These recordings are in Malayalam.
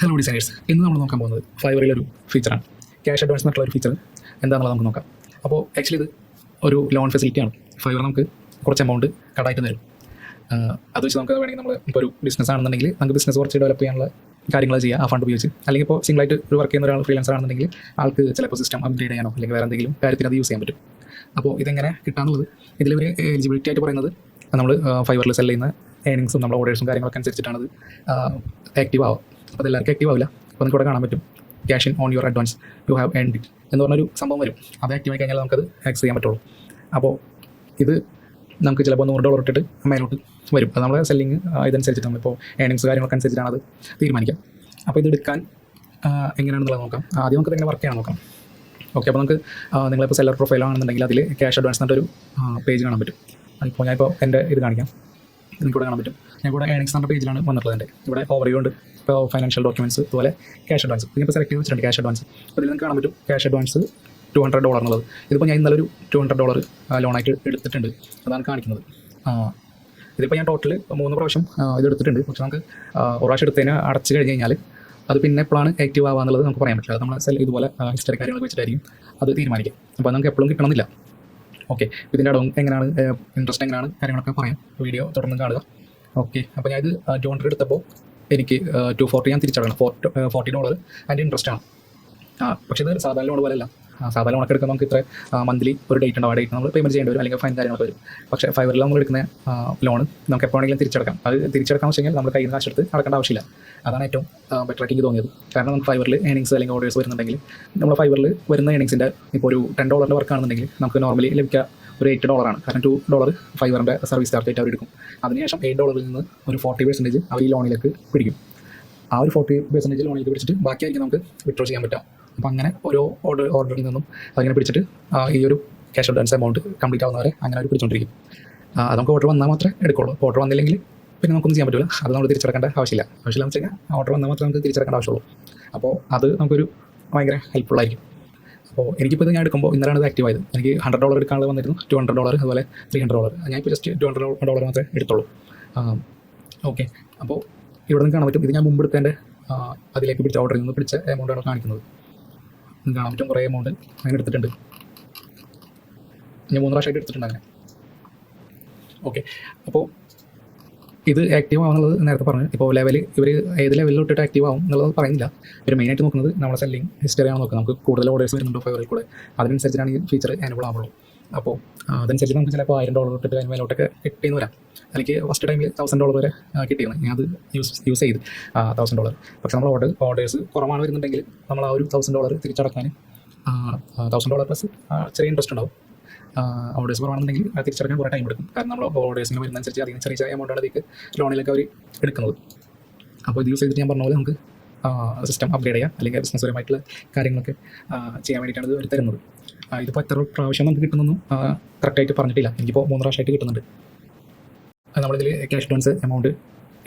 ഹലോ ഡിസൈനേഴ്സ് ഇന്ന് നമ്മൾ നോക്കാൻ പോകുന്നത് ഫൈവറിലെ ഒരു ഫീച്ചറാണ് ക്യാഷ് അഡ്വാൻസ് എന്നുള്ള ഒരു ഫീച്ചർ എന്താണെന്നുള്ളത് നമുക്ക് നോക്കാം. അപ്പോൾ ആക്ച്വലി ഇത് ഒരു ലോൺ ഫെസിലിറ്റിയാണ് ഫൈവർ നമുക്ക് കുറച്ച് എമൗണ്ട് കടായിട്ട് തരും. അത് വെച്ച് നമുക്ക് വേണമെങ്കിൽ നമ്മൾ ഇപ്പോൾ ഒരു ബിസിനസ് ആണെന്നുണ്ടെങ്കിൽ നമുക്ക് ബിസിനസ് കുറച്ച് ഡെവലപ്പ് ചെയ്യാനുള്ള കാര്യങ്ങൾ ചെയ്യുക ആ ഫണ്ട് ഉപയോഗിച്ച്. അല്ലെങ്കിൽ ഇപ്പോൾ സിംഗിളായിട്ട് ഒരു വർക്ക് ചെയ്യുന്ന ഒരാൾ ഫ്രീലാൻസർ ആണെന്നുണ്ടെങ്കിൽ ആൾക്ക് ചിലപ്പോൾ സിസ്റ്റം അപ്ഡേറ്റ് ചെയ്യാനോ അല്ലെങ്കിൽ വേറെ എന്തെങ്കിലും കാര്യത്തിന് അത് യൂസ് ചെയ്യാൻ പറ്റും. അപ്പോൾ ഇതെങ്ങനെ കിട്ടാന്നുള്ളത് ഇതിൽ ഒരു എലിജിബിലിറ്റി ആയിട്ട് പറയുന്നത് നമ്മൾ ഫൈവറിൽ സെൽ ചെയ്യുന്ന ഏണിങ്സും നമ്മുടെ ഓർഡേഴ്സും കാര്യങ്ങളൊക്കെ അനുസരിച്ചിട്ടാണ് അത് ആക്റ്റീവ് ആവുക. അപ്പോൾ എല്ലാവർക്കും ആക്റ്റീവ് ആവില്ല. അപ്പോൾ നിങ്ങൾക്ക് ഇവിടെ കാണാൻ പറ്റും. Cash in on your advance you have earn it എന്ന് പറഞ്ഞൊരു സംഭവം വരും. അത് ആക്റ്റീവ് കഴിഞ്ഞാൽ നമുക്കത് ആക്സസ് ചെയ്യാൻ പറ്റുള്ളൂ. അപ്പോൾ ഇത് നമുക്ക് ചിലപ്പോൾ നൂറ് ഡോളർ ഇട്ടിട്ട് മേലോട്ട് വരും. അത് നമ്മുടെ സെല്ലിങ് ഇതനുസരിച്ചിട്ട് നമ്മളിപ്പോൾ ഏണിങ്സ് കാര്യങ്ങളൊക്കെ അനുസരിച്ചിട്ടാണ് അത് തീരുമാനിക്കാം. അപ്പോൾ ഇത് എടുക്കാൻ എങ്ങനെയാണെന്നുള്ളത് നോക്കാം. ആദ്യം നമുക്ക് എങ്ങനെ വർക്ക് ചെയ്യാൻ നോക്കാം. ഓക്കെ അപ്പോൾ നമുക്ക് നിങ്ങളിപ്പോൾ സെല്ലർ പ്രൊഫൈൽ ആണെന്നുണ്ടെങ്കിൽ അതിൽ ക്യാഷ് അഡ്വാൻസ് എന്നിട്ടൊരു പേജ് കാണാൻ പറ്റും. അപ്പോൾ ഞാനിപ്പോൾ എന്റെ ഇത് കാണിക്കാം. നിങ്ങൾക്ക് ഇവിടെ കാണാൻ പറ്റും. ഞാൻ ഇവിടെ ഏണിങ്സ് എന്ന പേജിലാണ് വന്നിട്ടുള്ളത് എന്റെ. ഇവിടെ ഓവർവ്യൂ ഉണ്ട്. ഇപ്പോൾ ഫൈനാൻഷ്യൽ ഡോക്യുമെന്റ്സ് അതുപോലെ ക്യാഷ് അഡ്വാൻസ് ഇതിപ്പോൾ സെലക്ട് ചെയ്ത് വെച്ചിട്ടുണ്ട് ക്യാഷ് അഡ്വാൻസ് ഇതിൽ നിങ്ങൾക്ക് കാണാൻ പറ്റും. Cash advance two hundred dollar എന്നുള്ളത്. ഇതിപ്പോൾ ഞാൻ ഇന്നലെ ഒരു ടു ഹൺഡ്രഡ് ഡോളർ ലോണായിട്ട് എടുത്തിട്ടുണ്ട്. അതാണ് കാണിക്കുന്നത്. ഇതിപ്പോൾ ഞാൻ ടോട്ടൽ മൂന്ന് പ്രാവശ്യം ഇത് എടുത്തിട്ടുണ്ട്. പക്ഷേ നമുക്ക് ഒരു പ്രാവശ്യം എടുത്തതിന് അടച്ചു കഴിഞ്ഞ് കഴിഞ്ഞാൽ അത് പിന്നെ എപ്പോഴാണ് ആക്റ്റീവ് ആവുക എന്നുള്ളത് നമുക്ക് പറയാൻ പറ്റില്ല. അത് നമ്മൾ സെൽ ഇതുപോലെ ഹിസ്റ്ററി കാര്യങ്ങളൊക്കെ വെച്ചിട്ടായിരിക്കും അത് തീരുമാനിക്കാം. അപ്പോൾ നമുക്ക് എപ്പോഴും കിട്ടണമെന്നില്ല. ഓക്കെ. ഇതിന്റെ അടവും എങ്ങനെയാണ്? ഇൻട്രസ്റ്റ് എങ്ങനെയാണ്? കാര്യങ്ങളൊക്കെ പറയാം. വീഡിയോ തുടർന്ന് കാണുക. ഓക്കെ. അപ്പോൾ ഞാൻ ഇത് ടു ഹൺഡ്രഡ് എടുത്തപ്പോൾ എനിക്ക് ടു ഫോർട്ടി ഞാൻ തിരിച്ചടക്കണം. ഫോർ ഫോർട്ടി ഡോളർ അതിന്റെ ഇൻട്രസ്റ്റ് ആണ്. ആ പക്ഷേ ഇത് സാധാരണ ലോൺ പോലെയല്ല സാധാരണ ലോണൊക്കെ എടുക്കുന്ന നമുക്ക് ഇത്ര മന്ത്ലി ഒരു ഡേറ്റ് ഉണ്ടാവും. ആ ഡേറ്റ് നമ്മൾ പേയ്മെന്റ് ചെയ്യേണ്ടി വരും അല്ലെങ്കിൽ ഫൈൻ കാര്യങ്ങളൊക്കെ വരും. പക്ഷേ ഫൈവറിൽ നമ്മൾ എടുക്കുന്ന ലോൺ നമുക്ക് എപ്പോൾ ആണെങ്കിലും തിരിച്ചടക്കാം. അത് തിരിച്ചടക്കാൻ വെച്ച് കഴിഞ്ഞാൽ നമ്മൾ കയ്യിൽ നിന്ന് കാശെടുത്ത് അടക്കേണ്ട ആവശ്യമില്ല. അതാണ് ഏറ്റവും ബെറ്റർ ആയിട്ട് എനിക്ക് തോന്നിയത്. കാരണം നമുക്ക് ഫൈവറിൽ ഏണിങ്സ് അല്ലെങ്കിൽ ഓർഡേഴ്സ് വരുന്നുണ്ടെങ്കിൽ നമ്മൾ ഫൈവറിൽ വരുന്ന ഏണിങ്സിന്റെ ഇപ്പോൾ ഒരു ടെൻ ഡോളറിന്റെ വർക്ക് ആണെന്നുണ്ടെങ്കിൽ നമുക്ക് നോർമലി ലഭിക്കുക ഒരു എയ്റ്റ് ഡോളറാണ് കാരണം ടു ഡോളർ ഫൈവറിന്റെ സർവീസ് ചാർജ് ആയിട്ട് അവർ എടുക്കും അതിനുശേഷം എയ്റ്റ് ഡോളറിൽ നിന്ന് ഒരു ഫോർട്ടി പെർസെന്റേജ് അവർ ഈ ലോണിലേക്ക് പിടിക്കും. ആ ഒരു ഫോർട്ടി പെർസെന്റേജ് ലോണിലേക്ക് പിടിച്ചിട്ട് ബാക്കിയായിരിക്കും നമുക്ക് വിഡ്രോ ചെയ്യാൻ പറ്റുക. അപ്പോൾ അങ്ങനെ ഓരോ ഓർഡർ ഓർഡറിൽ നിന്നും അതിങ്ങനെ പിടിച്ചിട്ട് ഈ ഒരു ക്യാഷ് അഡ്വാൻസ് എമൗണ്ട് കംപ്ലീറ്റ് ആവുന്നവരെ അങ്ങനെ അവർ പിടിച്ചുകൊണ്ടിരിക്കും ആ, അത് നമുക്ക് ഓർഡർ വന്നാൽ മാത്രമേ എടുക്കുള്ളൂ. ഓർഡർ വന്നില്ലെങ്കിൽ പിന്നെ നമുക്കൊന്നും ചെയ്യാൻ പറ്റില്ല അത് നമ്മൾ തിരിച്ചെടുക്കേണ്ട ആവശ്യമില്ല. ആവശ്യമില്ല വെച്ച് കഴിഞ്ഞാൽ ഓർഡർ വന്നാൽ മാത്രമേ നമുക്ക് തിരിച്ചെടുക്കേണ്ട ആവശ്യമുള്ളൂ. അപ്പോൾ അത് നമുക്കൊരു ഭയങ്കര ഹെൽപ്ഫുൾ ആയിരിക്കും. അപ്പോൾ എനിക്കിപ്പോൾ ഇത് ഞാൻ എടുക്കുമ്പോൾ ഇന്നലെയാണ് ഇത് ആക്റ്റീവ് ആയത്. എനിക്ക് ഹൺഡ്രഡ് ഡോളർ എടുക്കാനുള്ള വന്നിരുന്നു. ടു ഹൺഡ്രഡ് ഡോളർ അതുപോലെ ത്രീ ഹൺഡ്രഡ് ഡോളർ ഞാൻ ഇപ്പോൾ ജസ്റ്റ് ടു ഹൺഡ്രഡ് ഡോളർ മാത്രമേ എടുത്തുള്ളൂ. ഓക്കെ അപ്പോൾ ഇവിടെ നിന്ന് കാണാൻ പറ്റും. ഇത് ഞാൻ മുമ്പ് എടുത്തതിന്റെ അതിലേക്ക് പിടിച്ച ഓർഡറിൽ നിന്ന് പിടിച്ച എമൗണ്ടാണ് കാണിക്കുന്നത്. കാണാൻ കുറേ എമൗണ്ട് അങ്ങനെ എടുത്തിട്ടുണ്ട്. ഞാൻ മൂന്ന് പ്രാവശ്യമായിട്ട് എടുത്തിട്ടുണ്ട് അങ്ങനെ. ഓക്കെ അപ്പോൾ ഇത് ആക്റ്റീവ് ആവുന്നത് നേരത്തെ പറഞ്ഞു. ഇപ്പോൾ ലെവൽ ഇവർ ഏത് ലെവലിൽ ഇട്ടിട്ട് ആക്റ്റീവ് ആവും എന്നുള്ളത് പറയുന്നില്ല. ഇവർ മെയിനായിട്ട് നോക്കുന്നത് നമ്മുടെ സെല്ലിംഗ് ഹിസ്റ്ററി ആണ് നോക്കുന്നത് നമുക്ക് കൂടുതൽ ഓർഡേഴ്സ് വരുന്നുണ്ടോ? ഫൈവറിൽ കൂടെ. അതിനനുസരിച്ചാണ് ഈ ഫീച്ചർ അനുഭവം ആവുള്ളൂ. അപ്പോൾ അതനുസരിച്ച് നമുക്ക് ചിലപ്പോൾ ആയിരം ഡോളർ തൊട്ടിട്ട് അതിന് മേലോട്ടൊക്കെ കിട്ടിയെന്ന് വരാം. എനിക്ക് ഫസ്റ്റ് ടൈമിൽ തൗസൻഡ് ഡോളർ വരെ കിട്ടിയിരുന്നു ഞാൻ അത് യൂസ് യൂസ് ചെയ്ത് തൗസൻഡ് ഡോളർ പക്ഷേ നമ്മൾ ഓർഡർ ഓർഡേഴ്സ് കുറവാണ് വരുന്നുണ്ടെങ്കിൽ നമ്മൾ ആ ഒരു തൗസൻഡ് ഡോളർ തിരിച്ചടക്കാൻ തൗസൻഡ് ഡോളർ പ്ലസ് ചെറിയ ഇൻട്രസ്റ്റ് ഉണ്ടാവും. ഓർഡേഴ്സ് കുറവാണെന്നുണ്ടെങ്കിൽ തിരിച്ചടക്കാൻ കുറേ ടൈം എടുക്കും. കാരണം നമ്മൾ ഓർഡേഴ്സിന് വരുന്നതനുസരിച്ച് അതിന് ചെറിയ ചെറിയ എമൗണ്ടാണ് അതിലേക്ക് ലോണിലേക്ക് അവർ എടുക്കുന്നത്. അപ്പോൾ ഇത് യൂസ് ചെയ്തിട്ട് ഞാൻ പറഞ്ഞ പോലെ നമുക്ക് സിസ്റ്റം അപ്ഗ്രേഡ് ചെയ്യാം. അല്ലെങ്കിൽ ബിസിനസ് പരമായിട്ടുള്ള കാര്യങ്ങളൊക്കെ ചെയ്യാൻ വേണ്ടിയിട്ടാണ് ഇത് അവർ തരുന്നത്. ഇതിപ്പോൾ എത്ര പ്രാവശ്യം നമുക്ക് കിട്ടുന്നൊന്നും കറക്റ്റായിട്ട് പറഞ്ഞിട്ടില്ല. എനിക്കിപ്പോൾ മൂന്ന് പ്രാവശ്യമായിട്ട് കിട്ടുന്നുണ്ട്. നമ്മളിതിൽ ക്യാഷ് അഡ്വാൻസ് എമൗണ്ട്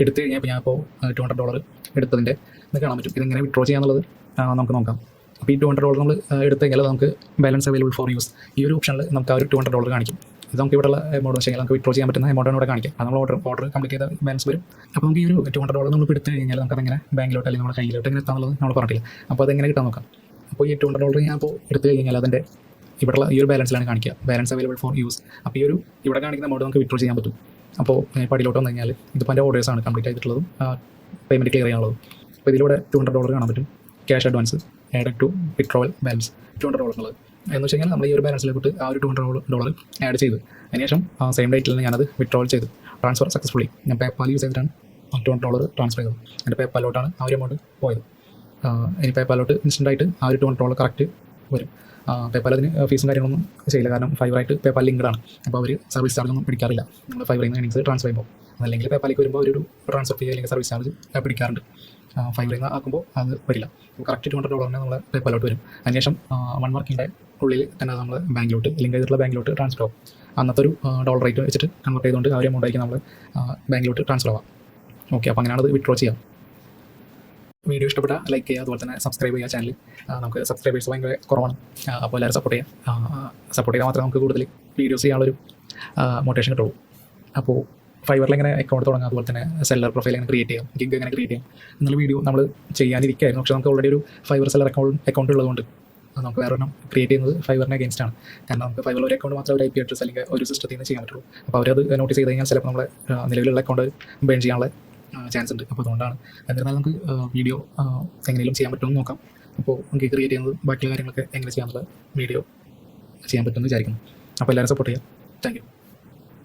എടുത്ത് കഴിഞ്ഞാൽ ഞാൻ ഇപ്പോൾ ടു ഹൺഡ്രഡ് ഡോളർ എടുത്തതിന്റെ ഇത് കാണാൻ പറ്റും. ഇതെങ്ങനെ വിഡ്രോ ചെയ്യാന്നുള്ളത് നമുക്ക് നോക്കാം. അപ്പോൾ ഈ ടു ഹൺഡ്രഡ് ഡോളർ നമ്മൾ എടുത്ത് കഴിഞ്ഞാൽ നമുക്ക് ബാലൻസ് അവൈലബിൾ ഫോർ യൂസ് ഈ ഒരു ഓപ്ഷനിൽ നമുക്ക് ആ ഒരു ടു ഹൺഡ്രഡ് ഡോളർ കാണിക്കും. ഇത് നമുക്ക് ഇവിടെയുള്ള എമൗണ്ട് വെച്ച് കഴിഞ്ഞാൽ നമുക്ക് വിഡ്രോ ചെയ്യാൻ പറ്റുന്ന എമൗണ്ടാണ് ഇവിടെ കാണിക്കുക. അത് നമ്മൾ ഓർഡർ ഓർഡർ കംപ്ലീറ്റ് ചെയ്ത ബാലൻസ് വരും. അപ്പോൾ നമുക്ക് ഈ ഒരു ടു ഹൺഡ്രഡ് ഡോളർ നമ്മൾ എടുത്ത് കഴിഞ്ഞാൽ നമുക്ക് അതെങ്ങനെ ബാങ്കിലോട്ട് അല്ലെങ്കിൽ നമ്മുടെ കയ്യിലോട്ട് എങ്ങനെ എത്താനുള്ളത് നമ്മൾ പറഞ്ഞിട്ടില്ല. അപ്പോൾ അതെങ്ങനെ കിട്ടാൻ നോക്കാം. അപ്പോൾ ഈ ടു ഹൺഡ്രഡ് ഡോളർ ഞാൻ അപ്പോൾ എടുത്ത് കഴിഞ്ഞാൽ അതിന്റെ ഇവിടെയുള്ള ഈ ഒരു ബാലൻസിലാണ് കാണിക്കുക. ബാലൻസ് അവൈലബിൾ ഫോർ യൂസ് അപ്പോൾ ഈ ഒരു ഇവിടെ കാണിക്കുന്ന മോഡ് നമുക്ക് വിഡ്രോ ചെയ്യാൻ പറ്റും. അപ്പോൾ പടിയിലോട്ട് വന്നു കഴിഞ്ഞാൽ ഇതിപ്പോൾ എന്റെ ഓർഡേഴ്സാണ് കംപ്ലീറ്റ് ആയിട്ടുള്ളതും. പേയ്മെന്റ് ക്ലിയർ ചെയ്യാനുള്ളതും. അപ്പോൾ ഇതിലൂടെ ടു ഹൺഡ്രഡ് ഡോളർ കാണാൻ പറ്റും. Cash advance add to withdrawal balance two hundred dollar എന്നുള്ളത്. എന്ന് വെച്ച് കഴിഞ്ഞാൽ നമ്മൾ ഈ ഒരു ബാലൻസിലോട്ട് ആ ഒരു ടു ഹൺഡ്രഡ് ഡോളർ ആഡ് ചെയ്ത്. അതിനുശേഷം ആ സെയിം ഡേറ്റിൽ നിന്ന് ഞാനത് വിഡ്രോവൽ ചെയ്ത്. ട്രാൻസ്ഫർ സക്സസ്ഫുള്ളി ഞാൻ പേപ്പാൽ യൂസ് ചെയ്തിട്ടാണ് ടു ഹൺഡ്രഡ് ഡോളർ ട്രാൻസ്ഫർ ചെയ്തത്. എന്റെ പേപ്പാലോട്ടാണ് ആ ഒരു എമൗണ്ട് പോയത്. ഇനി പേപ്പാലോട്ട് ഇൻസ്റ്റന്റ് ആയിട്ട് ആ ഒരു ടു ഹൺഡ്രഡ് ഡോളർ കറക്റ്റ് വരും. പേപ്പാൽ അതിന് ഫീസും കാര്യങ്ങളൊന്നും ചെയ്യില്ല. കാരണം ഫൈബറായിട്ട് പേപ്പാൽ ലിങ്ക്ഡ് ആണ്. അപ്പോൾ അവർ സർവീസ് ചാർജ് ഒന്നും പിടിക്കാറില്ല. നമ്മൾ ഫൈവറിൽ നിന്ന് ഏണിങ്സ് ട്രാൻസ്ഫർ ചെയ്യുമ്പോൾ. അല്ലെങ്കിൽ പേപ്പാലേക്ക് വരുമ്പോൾ ഒരു ട്രാൻസ്ഫർ ചെയ്യുക അല്ലെങ്കിൽ സർവീസ് ചാർജ് പിടിക്കാറുണ്ട്. ഫൈബറിൽ നിന്ന് ആക്കുമ്പോൾ അത് വരില്ല. കറക്റ്റ് ടു ഹൺഡ്രഡ് ഡോളറിന് നമ്മൾ പേപ്പാലോട്ട് വരും. അതിനുശേഷം വൺ വർക്കിന്റെ ഉള്ളിൽ തന്നെ നമ്മൾ ബാങ്കിലോട്ട് ലിങ്ക് ചെയ്തിട്ടുള്ള ബാങ്കിലോട്ട് ട്രാൻസ്ഫർ ആവും. അന്നത്തെ ഒരു ഡോളർ റേറ്റ് വെച്ചിട്ട് കൺവേർട്ട് ചെയ്തുകൊണ്ട് ആ ഒരു എമൗണ്ട് ആയിരിക്കും നമ്മൾ ബാങ്കിലോട്ട് ട്രാൻസ്ഫർ ആവാം ഓക്കെ അപ്പോൾ അങ്ങനെയാണ് വിഡ്രോ ചെയ്യാം വീഡിയോ ഇഷ്ടപ്പെട്ട ലൈക്ക് ചെയ്യുക അതുപോലെ തന്നെ സബ്സ്ക്രൈബ് ചെയ്യുക ചാനൽ നമുക്ക് സബ്സ്ക്രൈബേഴ്സ് ഭയങ്കര കുറവാണ്. അപ്പോൾ എല്ലാവരും സപ്പോർട്ട് ചെയ്യുക. സപ്പോർട്ട് ചെയ്താൽ മാത്രമേ നമുക്ക് കൂടുതൽ വീഡിയോസ് ചെയ്യാനുള്ളൊരു മോട്ടിവേഷൻ കിട്ടുള്ളൂ. അപ്പോൾ ഫൈവറിൽ എങ്ങനെ അക്കൗണ്ട് തുടങ്ങാം അതുപോലെ തന്നെ സെല്ലർ പ്രൊഫൈൽ എങ്ങനെ ക്രിയേറ്റ് ചെയ്യാം ഗിഗ് എങ്ങനെ ക്രിയേറ്റ് ചെയ്യാം. എന്നുള്ള വീഡിയോ നമ്മൾ ചെയ്യാനിരിക്കുകയായിരുന്നു. പക്ഷേ നമുക്ക് ഓൾറെഡി ഒരു ഫൈവർ സെല്ലർ അക്കൗണ്ട് അക്കൗണ്ട് ഉള്ളതുകൊണ്ട് നമുക്ക് വേറെ ഒരെണ്ണം ക്രിയേറ്റ് ചെയ്യുന്നത് ഫൈവറിനെ അഗേൻസ്റ്റ് ആണ്. കാരണം നമുക്ക് ഫൈവറിൽ ഒരു അക്കൗണ്ട് മാത്രമേ ഒരു ഐ പി അഡ്രസ് അല്ലെങ്കിൽ ഒരു സിസ്റ്റത്തിൽ നിന്ന് ചെയ്യാൻ പറ്റുള്ളൂ. അപ്പോൾ അവരത് നോട്ടീസ് ചെയ്ത് കഴിഞ്ഞാൽ ചിലപ്പോൾ നമ്മളെ നിലവിലുള്ള അക്കൗണ്ട് ബേൺ ചെയ്യാനുള്ള ചാൻസ് ഉണ്ട്. അപ്പോൾ അതുകൊണ്ടാണ്. എന്നിരുന്നാലും നമുക്ക് വീഡിയോ എങ്ങനെയും ചെയ്യാൻ പറ്റുമെന്ന് നോക്കാം. അപ്പോൾ നമുക്ക് ക്രിയേറ്റ് ചെയ്യുന്നത് ബാക്കിയുള്ള കാര്യങ്ങളൊക്കെ എങ്ങനെ ചെയ്യാമെന്നുള്ള വീഡിയോ ചെയ്യാൻ പറ്റുമെന്ന് വിചാരിക്കുന്നു. അപ്പോൾ എല്ലാവരും സപ്പോർട്ട് ചെയ്യാം. താങ്ക്